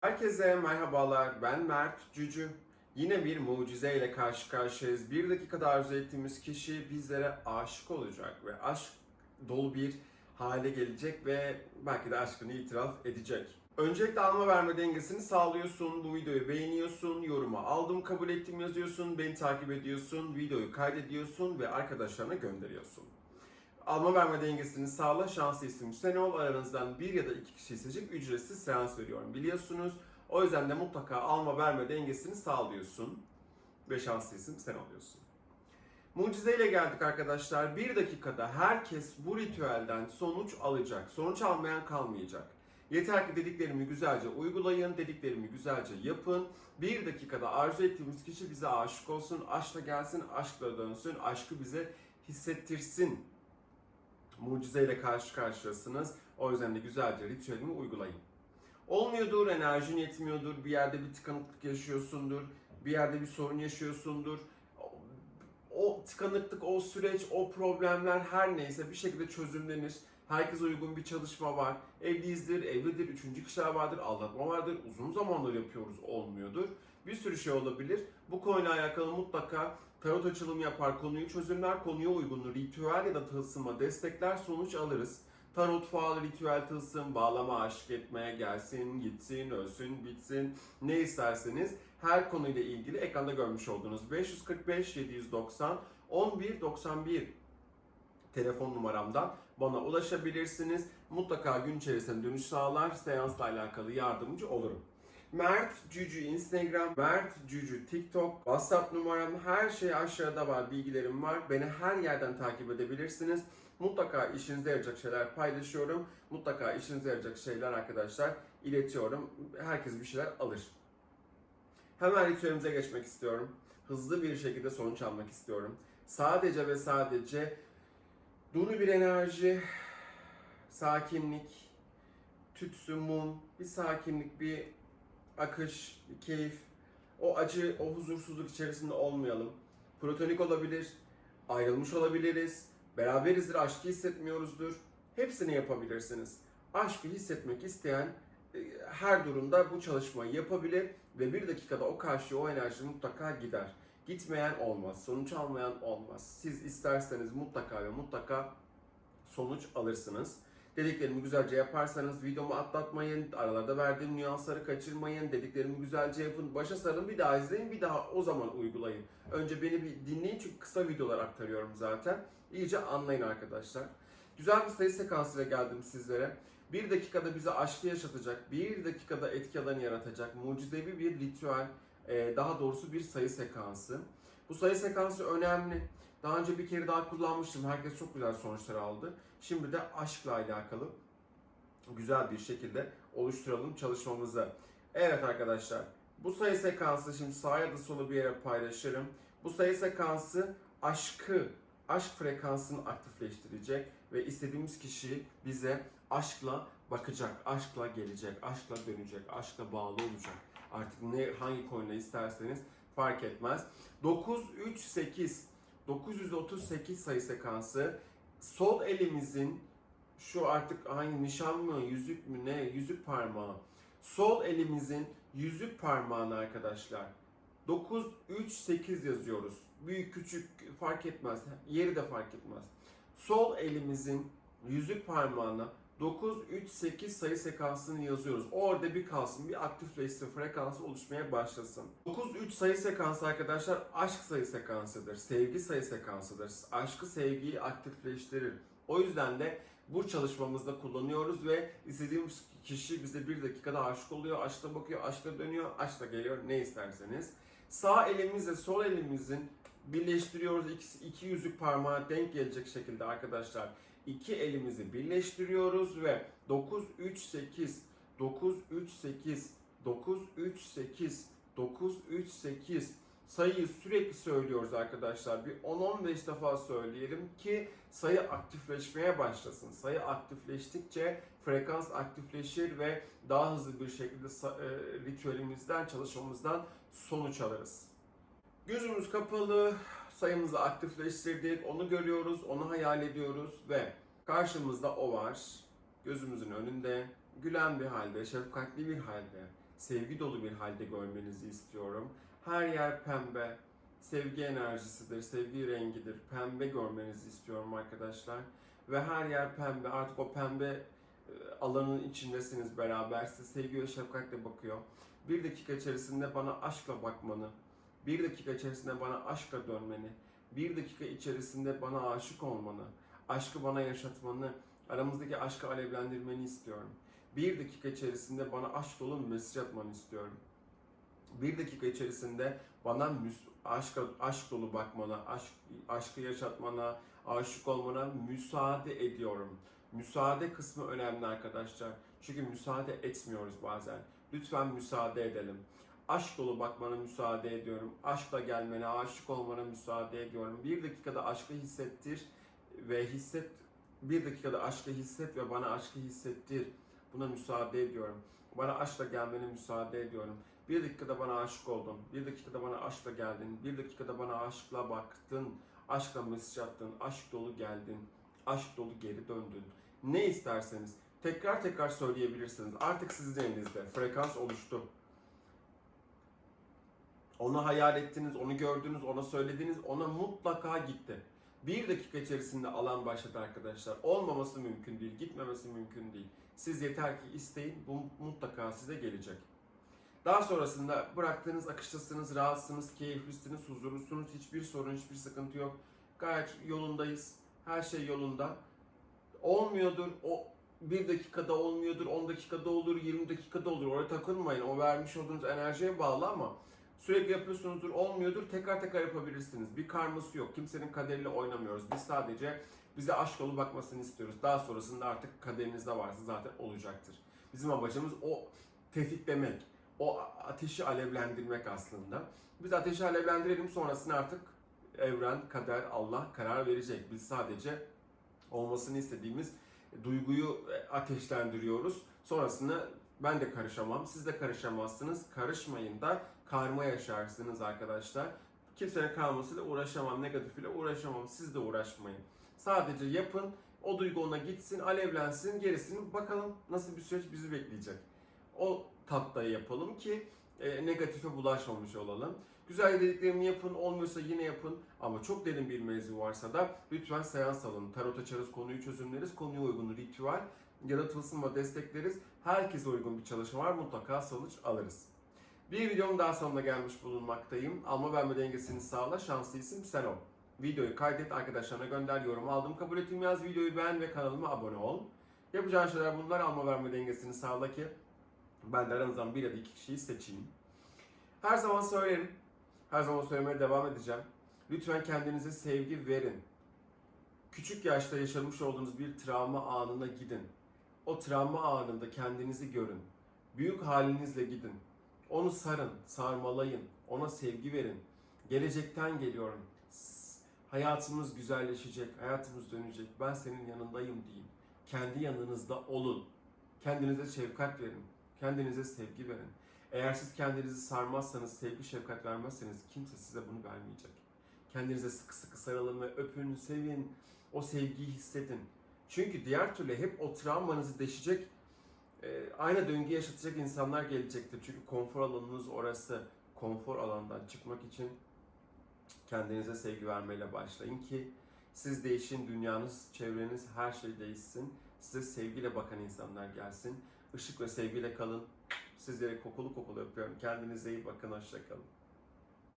Herkese merhabalar. Ben Mert Cücü. Yine bir mucize ile karşı karşıyayız. Bir dakikada arzu ettiğimiz kişi bizlere aşık olacak ve aşk dolu bir hale gelecek ve belki de aşkını itiraf edecek. Öncelikle alma verme dengesini sağlıyorsun. Bu videoyu beğeniyorsun, yoruma aldım kabul ettim yazıyorsun, beni takip ediyorsun, videoyu kaydediyorsun ve arkadaşlarına gönderiyorsun. Alma verme dengesini sağla, şanslı isim ol. Aranızdan bir ya da iki kişi seçip ücretsiz seans veriyorum biliyorsunuz. O yüzden de mutlaka alma verme dengesini sağlıyorsun. Ve şanslı isim sen oluyorsun. Mucizeyle geldik arkadaşlar. Bir dakikada herkes bu ritüelden sonuç alacak. Sonuç almayan kalmayacak. Yeter ki dediklerimi güzelce uygulayın, dediklerimi güzelce yapın. Bir dakikada arzu ettiğimiz kişi bize aşık olsun, aşkla gelsin, aşkla dönsün, aşkı bize hissettirsin mucizeyle karşı karşıyasınız. O yüzden de güzelce ritüelimi uygulayın. Olmuyordur, enerjin yetmiyordur, bir yerde bir tıkanıklık yaşıyorsundur, bir yerde bir sorun yaşıyorsundur. O- tıkanıklık, o süreç, o problemler her neyse bir şekilde çözümlenir. Herkese uygun bir çalışma var. Evliyizdir, evlidir, üçüncü kişiler vardır, aldatma vardır. Uzun zamandır yapıyoruz, olmuyordur. Bir sürü şey olabilir. Bu konuyla alakalı mutlaka tarot açılımı yapar, konuyu çözümler, konuya uygun ritüel ya da tılsıma destekler, sonuç alırız. Tarot faal, ritüel, tılsım, bağlama, aşık etmeye gelsin, gitsin, ölsün, bitsin ne isterseniz her konuyla ilgili ekranda görmüş olduğunuz 545 790 11 91 telefon numaramdan bana ulaşabilirsiniz. Mutlaka gün içerisinde dönüş sağlar, seansla alakalı yardımcı olurum. Mert Cücü Instagram, Mert Cücü TikTok, WhatsApp numaram her şey aşağıda var, bilgilerim var. Beni her yerden takip edebilirsiniz. Mutlaka işinize yarayacak şeyler paylaşıyorum. Mutlaka işinize yarayacak şeyler arkadaşlar iletiyorum. Herkes bir şeyler alır. Hemen ritüelimize geçmek istiyorum. Hızlı bir şekilde sonuç almak istiyorum. Sadece ve sadece duru bir enerji, sakinlik, tütsü, mum, bir sakinlik, bir akış, keyif. O acı, o huzursuzluk içerisinde olmayalım. Platonik olabilir, ayrılmış olabiliriz, beraberizdir, aşkı hissetmiyoruzdur. Hepsini yapabilirsiniz. Aşkı hissetmek isteyen e, her durumda bu çalışmayı yapabilir ve bir dakikada o karşıya o enerji mutlaka gider. Gitmeyen olmaz, sonuç almayan olmaz. Siz isterseniz mutlaka ve mutlaka sonuç alırsınız. Dediklerimi güzelce yaparsanız videomu atlatmayın, aralarda verdiğim nüansları kaçırmayın, dediklerimi güzelce yapın, başa sarın, bir daha izleyin, bir daha o zaman uygulayın. Önce beni bir dinleyin çünkü kısa videolar aktarıyorum zaten. İyice anlayın arkadaşlar. Güzel bir sayı sekansıyla geldim sizlere. Bir dakikada bize aşkı yaşatacak, bir dakikada etki alanı yaratacak mucizevi bir ritüel, daha doğrusu bir sayı sekansı. Bu sayı sekansı önemli. Daha önce bir kere daha kullanmıştım. Herkes çok güzel sonuçlar aldı. Şimdi de aşkla alakalı güzel bir şekilde oluşturalım çalışmamızı. Evet arkadaşlar. Bu sayı sekansı şimdi sağa ya da sola bir yere paylaşırım. Bu sayı sekansı aşkı, aşk frekansını aktifleştirecek ve istediğimiz kişi bize aşkla bakacak, aşkla gelecek, aşkla dönecek, aşkla bağlı olacak. Artık ne hangi konuyla isterseniz fark etmez. 9 3 8 938 sayı sekansı sol elimizin şu artık hangi nişan mı, yüzük mü ne, yüzük parmağı. Sol elimizin yüzük parmağını arkadaşlar 9 3 8 yazıyoruz. Büyük küçük fark etmez. Yeri de fark etmez. Sol elimizin yüzük parmağına 9 3 8 sayı sekansını yazıyoruz. Orada bir kalsın, bir aktifleşsin, frekansı oluşmaya başlasın. 9 3 sayı sekansı arkadaşlar aşk sayı sekansıdır. Sevgi sayı sekansıdır. Aşkı sevgiyi aktifleştirir. O yüzden de bu çalışmamızda kullanıyoruz ve istediğimiz kişi bize bir dakikada aşık oluyor, aşkla bakıyor, aşkla dönüyor, aşkla geliyor ne isterseniz. Sağ elimizle sol elimizin birleştiriyoruz. İki, iki yüzük parmağı denk gelecek şekilde arkadaşlar. İki elimizi birleştiriyoruz ve 9 3 8 9 3 8 9 3 8 9 3 8 sayıyı sürekli söylüyoruz arkadaşlar. Bir 10-15 defa söyleyelim ki sayı aktifleşmeye başlasın. Sayı aktifleştikçe frekans aktifleşir ve daha hızlı bir şekilde e, ritüelimizden, çalışmamızdan sonuç alırız. Gözümüz kapalı, sayımızı aktifleştirdik, onu görüyoruz, onu hayal ediyoruz ve karşımızda o var. Gözümüzün önünde, gülen bir halde, şefkatli bir halde, sevgi dolu bir halde görmenizi istiyorum. Her yer pembe, sevgi enerjisidir, sevgi rengidir. Pembe görmenizi istiyorum arkadaşlar. Ve her yer pembe. Artık o pembe e, alanın içindesiniz beraber. Size sevgi ve şefkatle bakıyor. Bir dakika içerisinde bana aşkla bakmanı, bir dakika içerisinde bana aşkla dönmeni, bir dakika içerisinde bana aşık olmanı, aşkı bana yaşatmanı, aramızdaki aşkı alevlendirmeni istiyorum. Bir dakika içerisinde bana aşk dolu mesaj atmanı istiyorum. Bir dakika içerisinde bana müs- aşk, aşk dolu bakmana, aşk, aşkı yaşatmana, aşık olmana müsaade ediyorum. Müsaade kısmı önemli arkadaşlar. Çünkü müsaade etmiyoruz bazen. Lütfen müsaade edelim. Aşk dolu bakmana müsaade ediyorum. Aşkla gelmene, aşık olmana müsaade ediyorum. Bir dakikada aşkı hissettir ve hisset. Bir dakikada aşkı hisset ve bana aşkı hissettir. Buna müsaade ediyorum. Bana aşkla gelmene müsaade ediyorum. Bir dakikada bana aşık oldun. Bir dakikada bana aşkla geldin. Bir dakikada bana aşkla baktın. Aşkla mesaj attın. Aşk dolu geldin. Aşk dolu geri döndün. Ne isterseniz tekrar tekrar söyleyebilirsiniz. Artık sizin elinizde. Frekans oluştu. Onu hayal ettiniz, onu gördünüz, ona söylediniz, ona mutlaka gitti. Bir dakika içerisinde alan başladı arkadaşlar. Olmaması mümkün değil, gitmemesi mümkün değil. Siz yeter ki isteyin, bu mutlaka size gelecek. Daha sonrasında bıraktığınız akıştasınız, rahatsınız, keyiflisiniz, huzurlusunuz, hiçbir sorun, hiçbir sıkıntı yok. Gayet yolundayız, her şey yolunda. Olmuyordur, o bir dakikada olmuyordur, 10 dakikada olur, 20 dakikada olur. Oraya takılmayın, o vermiş olduğunuz enerjiye bağlı ama sürekli yapıyorsunuzdur, olmuyordur, tekrar tekrar yapabilirsiniz. Bir karması yok, kimsenin kaderiyle oynamıyoruz. Biz sadece bize aşk dolu bakmasını istiyoruz. Daha sonrasında artık kaderinizde varsa zaten olacaktır. Bizim amacımız o tetiklemek, o ateşi alevlendirmek aslında. Biz ateşi alevlendirelim sonrasında artık evren, kader, Allah karar verecek. Biz sadece olmasını istediğimiz duyguyu ateşlendiriyoruz. Sonrasında ben de karışamam, siz de karışamazsınız. Karışmayın da karma yaşarsınız arkadaşlar. Kimsenin karmasıyla uğraşamam, negatifiyle uğraşamam. Siz de uğraşmayın. Sadece yapın, o duygu ona gitsin, alevlensin, gerisini bakalım nasıl bir süreç bizi bekleyecek. O tattayı yapalım ki e, negatife bulaşmamış olalım. Güzel dediklerimi yapın, olmuyorsa yine yapın. Ama çok derin bir mevzu varsa da lütfen seans alın. Tarot açarız, konuyu çözümleriz, konuya uygun ritüel ya da tılsımla destekleriz. Herkese uygun bir çalışma var, mutlaka sonuç alırız. Bir videomun daha sonuna gelmiş bulunmaktayım. Alma verme dengesini sağla, şanslı isim sen ol. Videoyu kaydet, arkadaşlarına gönder, yorum aldım, kabul ettim yaz, videoyu beğen ve kanalıma abone ol. Yapacağın şeyler bunlar, alma verme dengesini sağla ki ben de aranızdan bir ya da iki kişiyi seçeyim. Her zaman söylerim, her zaman söylemeye devam edeceğim. Lütfen kendinize sevgi verin. Küçük yaşta yaşamış olduğunuz bir travma anına gidin. O travma anında kendinizi görün. Büyük halinizle gidin. Onu sarın, sarmalayın. Ona sevgi verin. Gelecekten geliyorum. Hayatımız güzelleşecek, hayatımız dönecek. Ben senin yanındayım deyin. Kendi yanınızda olun. Kendinize şefkat verin. Kendinize sevgi verin. Eğer siz kendinizi sarmazsanız, sevgi şefkat vermezseniz kimse size bunu vermeyecek. Kendinize sıkı sıkı sarılın ve öpün, sevin. O sevgiyi hissedin. Çünkü diğer türlü hep o travmanızı deşecek, e, aynı döngü yaşatacak insanlar gelecektir. Çünkü konfor alanınız orası. Konfor alandan çıkmak için kendinize sevgi vermeyle başlayın ki siz değişin, dünyanız, çevreniz, her şey değişsin. Size sevgiyle bakan insanlar gelsin. Işık ve sevgiyle kalın. Sizleri kokulu kokulu öpüyorum. Kendinize iyi bakın. Hoşçakalın.